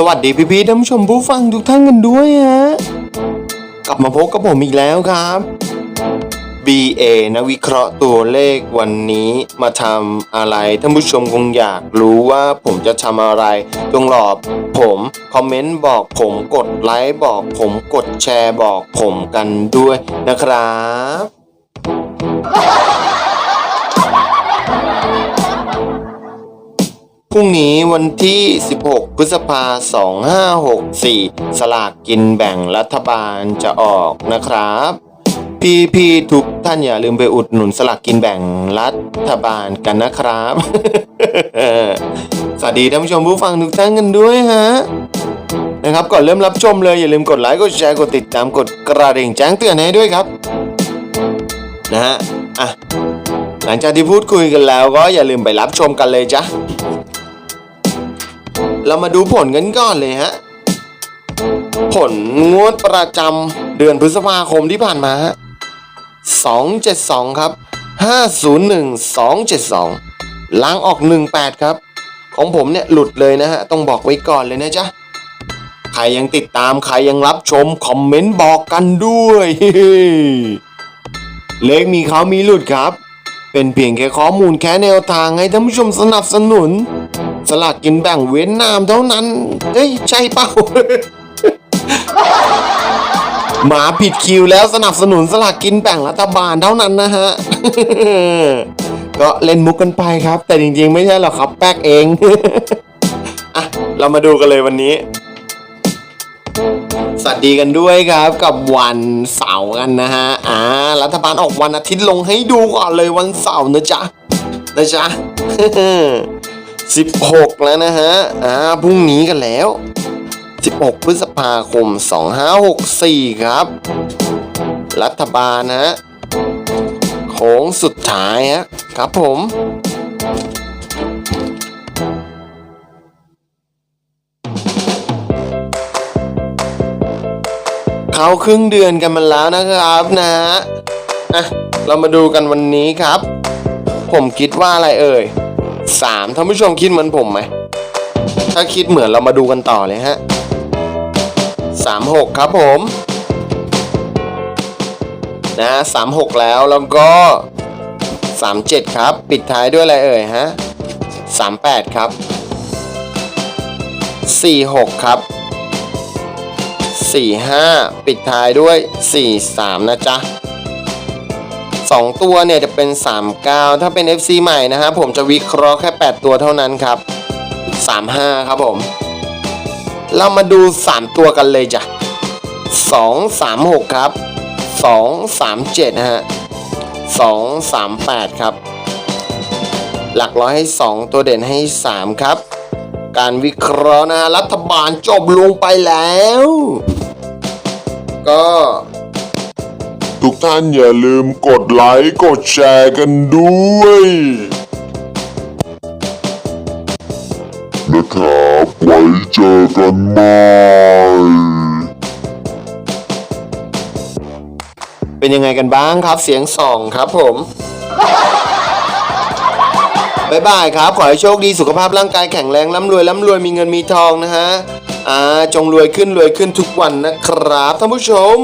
สวัสดีพี่ๆท่านผู้ชมผู้ฟังทุกท่านกันด้วยฮะ กลับมาพบกับผมอีกแล้วครับ BA นักวิเคราะห์ตัวเลขวันนี้มาทำอะไรท่านผู้ชมคงอยากรู้ว่าผมจะทำอะไรจงรอบผมคอมเมนต์บอกผมกดไลค์บอกผมกดแชร์บอกผมกันด้วยนะครับ พรุ่งนี้วันที่ 16 พฤษภา 2564 สลากกินแบ่งรัฐบาลจะออกนะครับพี่พี่ๆทุกท่านอย่าลืมไปอุดหนุนสลากกินแบ่งรัฐบาลกันนะครับ สวัสดีท่านผู้ชมผู้ฟังทุกท่านกันด้วยฮะนะครับก่อนเริ่มรับชมเลยอย่าลืมกดไลค์กดแชร์กดติดตามกดกระดิ่งแจ้งเตือนให้ด้วยครับนะฮะอะหลังจากที่พูดคุยกันแล้วก็อย่าลืมไปรับชมกันเลยจ้ะ เรามาดูผลกันก่อนเลยฮะ ผลงวดประจำเดือนพฤษภาคมที่ผ่านมาฮะ272 ครับ 501 272 ล้างออก 18 ครับ ของผมเนี่ยหลุดเลยนะฮะ ต้องบอกไว้ก่อนเลยนะจ๊ะ ใครยังติดตาม ใครยังรับชม คอมเมนต์บอกกันด้วย เลขมีเขามีหลุดครับ เป็นเพียงแค่ข้อมูลแค่แนวทางให้ท่านผู้ชมสนับสนุน สลากกินแบ่งเวียดนามเท่านั้น เอ้ย ใช่เปล่า หมาผิดคิวแล้วสนับสนุนสลากกินแบ่งรัฐบาลเท่านั้นนะฮะ ก็เล่นมุกกันไปครับ แต่จริงๆไม่ใช่หรอกครับแป๊กเองอะเรามาดูกันเลยวันนี้สวัสดีกันด้วยครับกับวันเสาร์กันนะฮะ อ่า รัฐบาลออกวันอาทิตย์ลงให้ดูก่อนเลยวันเสาร์นะจ๊ะ นะจ๊ะ 16 แล้วนะฮะ อ่า พรุ่งนี้กันแล้ว 16 พฤษภาคม 2564 ครับ รัฐบาลนะฮะโค้งสุดท้ายฮะครับผมเข้าครึ่งเดือนกันมาแล้วนะครับนะฮะ อะ เรามาดูกันวันนี้ครับ ผมคิดว่าอะไรเอ่ย สามท่านผู้ชมคิดเหมือนผมไหม ถ้าคิดเหมือนเรามาดูกันต่อเลยฮะสามหกครับผม นะสามหกแล้วแล้วก็สามเจ็ดครับ ปิดท้ายด้วยอะไรเอ่ยฮะสามแปดครับสี่หกครับสี่ห้าปิดท้ายด้วยสี่สามนะจ๊ะ สองตัวเนี่ยจะเป็น 39 ถ้าเป็น FC ใหม่นะฮะผมจะวิเคราะห์แค่ 8 ตัวเท่านั้นครับ 35 ครับผม เรามาดู 3 ตัวกันเลยจ้ะ 2 3 6 ครับ 2 3 7 ฮะ 2 3 8 ครับ หลักร้อยให้ 2 ตัวเด่นให้ 3 ครับ การวิเคราะห์นะรัฐบาลจบลงไปแล้ว ก็ ทุกท่านอย่าลืมกดไลค์กดแชร์กันด้วยนะครับไว้เจอกันใหม่เป็นยังไงกันบ้างครับเสียงสองครับผมบ๊ายบายครับ ขอให้โชคดีสุขภาพร่างกายแข็งแรงร่ำรวยร่ำรวยมีเงินมีทองนะฮะอ่าจงรวยขึ้นรวยขึ้นทุกวันนะครับท่านผู้ชม